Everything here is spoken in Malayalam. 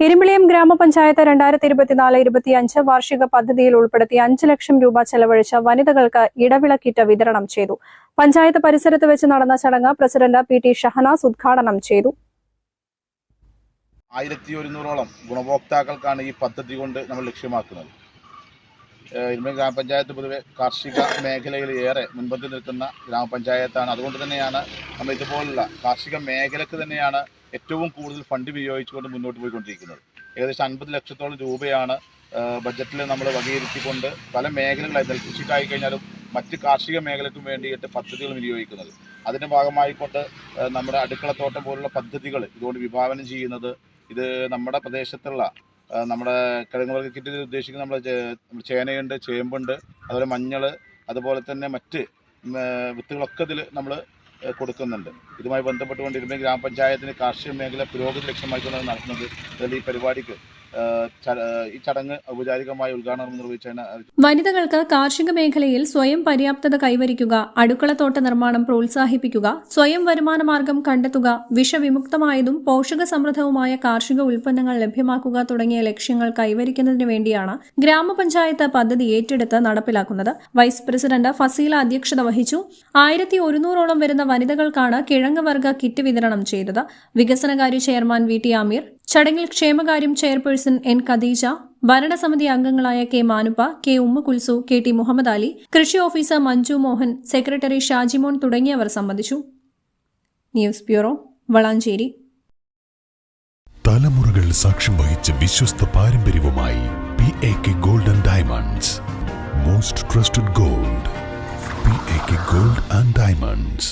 ഇരുമ്പിളിയം ഗ്രാമപഞ്ചായത്ത് രണ്ടായിരത്തി ഇരുപത്തിനാല് ഇരുപത്തിയഞ്ച് വാർഷിക പദ്ധതിയിൽ ഉൾപ്പെടുത്തി അഞ്ച് ലക്ഷം രൂപ ചെലവഴിച്ച വനിതകൾക്ക് ഇടവിളക്കിറ്റ് വിതരണം ചെയ്തു. പഞ്ചായത്ത് പരിസരത്ത് വെച്ച് നടന്ന ചടങ്ങ് പ്രസിഡന്റ് പി ടി ഷഹനാസ് ഉദ്ഘാടനം ചെയ്തു. ആയിരത്തി ഒരുന്നൂറോളം ഗുണഭോക്താക്കൾക്കാണ് ഈ പദ്ധതി കൊണ്ട് നമ്മൾ ലക്ഷ്യമാക്കുന്നത്. ഏഹ് ഗ്രാമപഞ്ചായത്ത് പൊതുവെ കാർഷിക മേഖലയിൽ ഏറെ മുൻപന്തി നിൽക്കുന്ന ഗ്രാമപഞ്ചായത്താണ്. അതുകൊണ്ട് തന്നെയാണ് നമ്മൾ ഇതുപോലുള്ള കാർഷിക മേഖലക്ക് തന്നെയാണ് ഏറ്റവും കൂടുതൽ ഫണ്ട് വിനിയോഗിച്ചുകൊണ്ട് മുന്നോട്ട് പോയിക്കൊണ്ടിരിക്കുന്നത്. ഏകദേശം അൻപത് ലക്ഷത്തോളം രൂപയാണ് ബജറ്റിൽ നമ്മൾ വകയിരുത്തിക്കൊണ്ട് പല മേഖലകളായി നെൽകൃഷിക്കായി കഴിഞ്ഞാലും മറ്റ് കാർഷിക മേഖലയ്ക്കും വേണ്ടിയിട്ട് പദ്ധതികൾ വിനിയോഗിക്കുന്നത്. അതിന്റെ ഭാഗമായിക്കൊണ്ട് നമ്മുടെ അടുക്കളത്തോട്ടം പോലുള്ള പദ്ധതികൾ ഇതുകൊണ്ട് വിഭാവനം ചെയ്യുന്നത് ഇത് നമ്മുടെ പ്രദേശത്തുള്ള നമ്മുടെ കിഴങ്ങ് വർഗ കിറ്റിൽ ഉദ്ദേശിക്കുന്ന നമ്മുടെ ചേനയുണ്ട് ചേമ്പുണ്ട് അതുപോലെ മഞ്ഞൾ അതുപോലെ തന്നെ മറ്റ് വിത്തുകളൊക്കെ ഇതിൽ നമ്മൾ കൊടുക്കുന്നുണ്ട്. ഇതുമായി ബന്ധപ്പെട്ടുകൊണ്ട് ഇരുമ്പ ഗ്രാമപഞ്ചായത്തിന് കാർഷിക മേഖല പുരോഗതി ലക്ഷ്യമായിക്കൊണ്ടാണ് നടത്തുന്നത്. അതിൽ ഈ പരിപാടിക്ക് ചടങ്ങ് ഔപചാരികമായി ഉദ്ഘാടനം നിർവഹിച്ചതിന് വനിതകൾക്ക് കാർഷിക മേഖലയിൽ സ്വയം പര്യാപ്തത കൈവരിക്കുക അടുക്കളത്തോട്ട നിർമ്മാണം പ്രോത്സാഹിപ്പിക്കുക സ്വയം വരുമാന മാർഗം കണ്ടെത്തുക വിഷവിമുക്തമായതും പോഷക സമൃദ്ധവുമായ കാർഷിക ഉൽപ്പന്നങ്ങൾ ലഭ്യമാക്കുക തുടങ്ങിയ ലക്ഷ്യങ്ങൾ കൈവരിക്കുന്നതിന് വേണ്ടിയാണ് ഗ്രാമപഞ്ചായത്ത് പദ്ധതി ഏറ്റെടുത്ത് നടപ്പിലാക്കുന്നത്. വൈസ് പ്രസിഡന്റ് ഫസീല അധ്യക്ഷത വഹിച്ചു. ആയിരത്തി ഒരുന്നൂറോളം വരുന്ന വനിതകൾക്കാണ് കിഴങ്ങ് വർഗ കിറ്റ് വിതരണം ചെയ്തത്. വികസനകാര്യ ചെയർമാൻ വി ടി ആമീർ ചടങ്ങിൽ ക്ഷേമകാര്യം ചെയർപേഴ്സൺ എൻ കദീജ ഭരണസമിതി അംഗങ്ങളായ കെ മാനുപ്പ കെ ഉമ്മ കുൽസു കെ ടി മുഹമ്മദ് അലി കൃഷി ഓഫീസർ മഞ്ജു മോഹൻ സെക്രട്ടറി ഷാജിമോൻ തുടങ്ങിയവർ സംബന്ധിച്ചു. News bureau Valanchery. തലമുറകൾ സാക്ഷ്യം വഹിച്ച വിശ്വസ്ത പാരമ്പര്യവുമായി P A K golden diamonds. Most trusted gold P A K gold and diamonds.